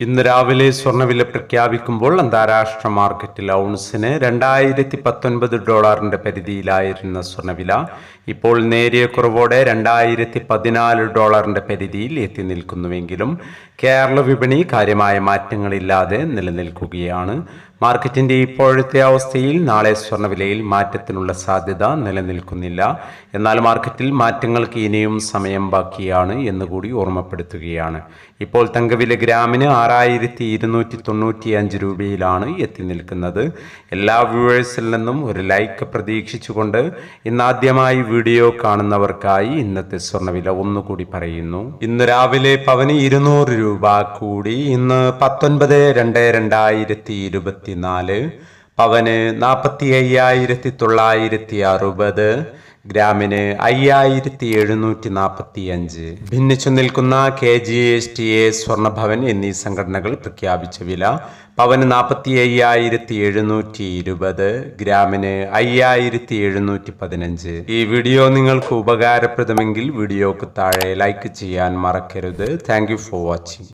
ഇന്ന് രാവിലെ സ്വർണവില പ്രഖ്യാപിക്കുമ്പോൾ അന്താരാഷ്ട്ര മാർക്കറ്റിൽ ഔൺസിന് രണ്ടായിരത്തി പത്തൊൻപത് ഡോളറിന്റെ പരിധിയിലായിരുന്ന സ്വർണവില ഇപ്പോൾ നേരിയ കുറവോടെ രണ്ടായിരത്തി പതിനാല് ഡോളറിന്റെ പരിധിയിൽ എത്തി നിൽക്കുന്നുവെങ്കിലും കേരള വിപണി കാര്യമായ മാറ്റങ്ങളില്ലാതെ നിലനിൽക്കുകയാണ്. മാർക്കറ്റിന്റെ ഇപ്പോഴത്തെ അവസ്ഥയിൽ നാളെ സ്വർണവിലയിൽ മാറ്റത്തിനുള്ള സാധ്യത നിലനിൽക്കുന്നില്ല. എന്നാൽ മാർക്കറ്റിൽ മാറ്റങ്ങൾക്ക് ഇനിയും സമയം ബാക്കിയാണ് എന്നുകൂടി ഓർമ്മപ്പെടുത്തുകയാണ്. ഇപ്പോൾ തങ്കവില ഗ്രാമിന് ആറായിരത്തി ഇരുന്നൂറ്റി തൊണ്ണൂറ്റി അഞ്ച് രൂപയിലാണ് എത്തി നിൽക്കുന്നത്. എല്ലാ വ്യൂവേഴ്സിൽ നിന്നും ഒരു ലൈക്ക് പ്രതീക്ഷിച്ചുകൊണ്ട് ഇന്നാദ്യമായി വീഡിയോ കാണുന്നവർക്കായി ഇന്നത്തെ സ്വർണവില ഒന്നുകൂടി പറയുന്നു. ഇന്ന് രാവിലെ പവന് ഇരുന്നൂറ് രൂപ കൂടി ഇന്ന് പത്തൊൻപത് രണ്ട് രണ്ടായിരത്തി ഇരുപത്തിനാല് പവന് നാൽപ്പത്തി അയ്യായിരത്തി തൊള്ളായിരത്തി അറുപത് ഗ്രാമിന് അയ്യായിരത്തി എഴുന്നൂറ്റി നാൽപ്പത്തി അഞ്ച് ഭിന്നിച്ചു നിൽക്കുന്ന K G S T A Swarnabhavan എന്നീ സംഘടനകൾ പ്രഖ്യാപിച്ച വില പവന് നാൽപ്പത്തി അയ്യായിരത്തി എഴുന്നൂറ്റി ഇരുപത് ഗ്രാമിന് അയ്യായിരത്തി എഴുന്നൂറ്റി പതിനഞ്ച് ഈ വീഡിയോ നിങ്ങൾക്ക് ഉപകാരപ്രദമെങ്കിൽ വീഡിയോക്ക് താഴെ ലൈക്ക് ചെയ്യാൻ മറക്കരുത്. Thank for watching.